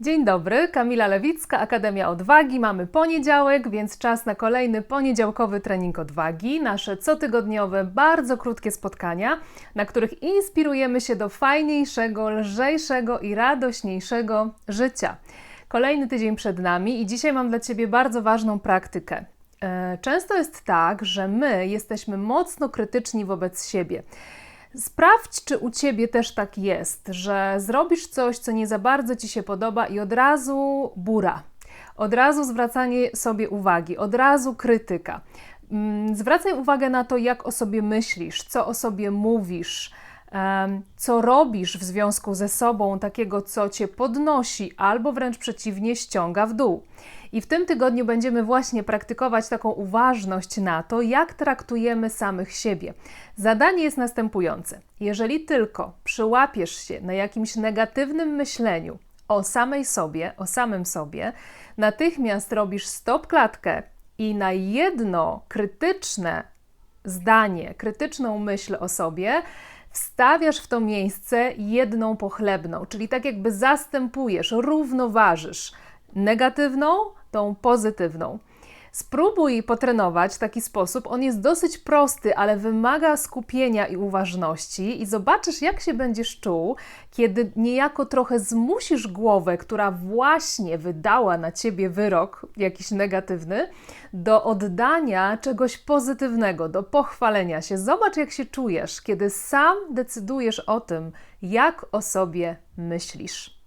Dzień dobry, Kamila Lewicka, Akademia Odwagi. Mamy poniedziałek, więc czas na kolejny poniedziałkowy trening odwagi. Nasze cotygodniowe, bardzo krótkie spotkania, na których inspirujemy się do fajniejszego, lżejszego i radośniejszego życia. Kolejny tydzień przed nami i dzisiaj mam dla Ciebie bardzo ważną praktykę. E, Często jest tak, że my jesteśmy mocno krytyczni wobec siebie. Sprawdź, czy u ciebie też tak jest, że zrobisz coś, co nie za bardzo ci się podoba i od razu bura, od razu zwracanie sobie uwagi, od razu krytyka. Mm, Zwracaj uwagę na to, jak o sobie myślisz, co o sobie mówisz, co robisz w związku ze sobą, takiego, co cię podnosi, albo wręcz przeciwnie, ściąga w dół. I w tym tygodniu będziemy właśnie praktykować taką uważność na to, jak traktujemy samych siebie. Zadanie jest następujące: jeżeli tylko przyłapiesz się na jakimś negatywnym myśleniu o samej sobie, o samym sobie, natychmiast robisz stop klatkę i na jedno krytyczne zdanie, krytyczną myśl o sobie, wstawiasz w to miejsce jedną pochlebną, czyli tak jakby zastępujesz, równoważysz negatywną tą pozytywną. Spróbuj potrenować w taki sposób. On jest dosyć prosty, ale wymaga skupienia i uważności, i zobaczysz, jak się będziesz czuł, kiedy niejako trochę zmusisz głowę, która właśnie wydała na ciebie wyrok jakiś negatywny, do oddania czegoś pozytywnego, do pochwalenia się. Zobacz, jak się czujesz, kiedy sam decydujesz o tym, jak o sobie myślisz.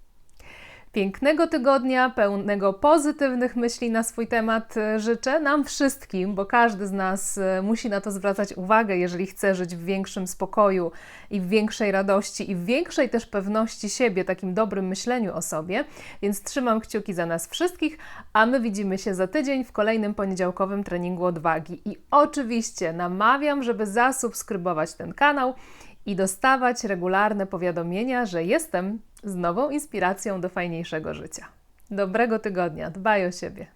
Pięknego tygodnia, pełnego pozytywnych myśli na swój temat e, życzę nam wszystkim, bo każdy z nas e, musi na to zwracać uwagę, jeżeli chce żyć w większym spokoju i w większej radości i w większej też pewności siebie, takim dobrym myśleniu o sobie. Więc trzymam kciuki za nas wszystkich, a my widzimy się za tydzień w kolejnym poniedziałkowym treningu odwagi. I oczywiście namawiam, żeby zasubskrybować ten kanał i dostawać regularne powiadomienia, że jestem z nową inspiracją do fajniejszego życia. Dobrego tygodnia, dbaj o siebie.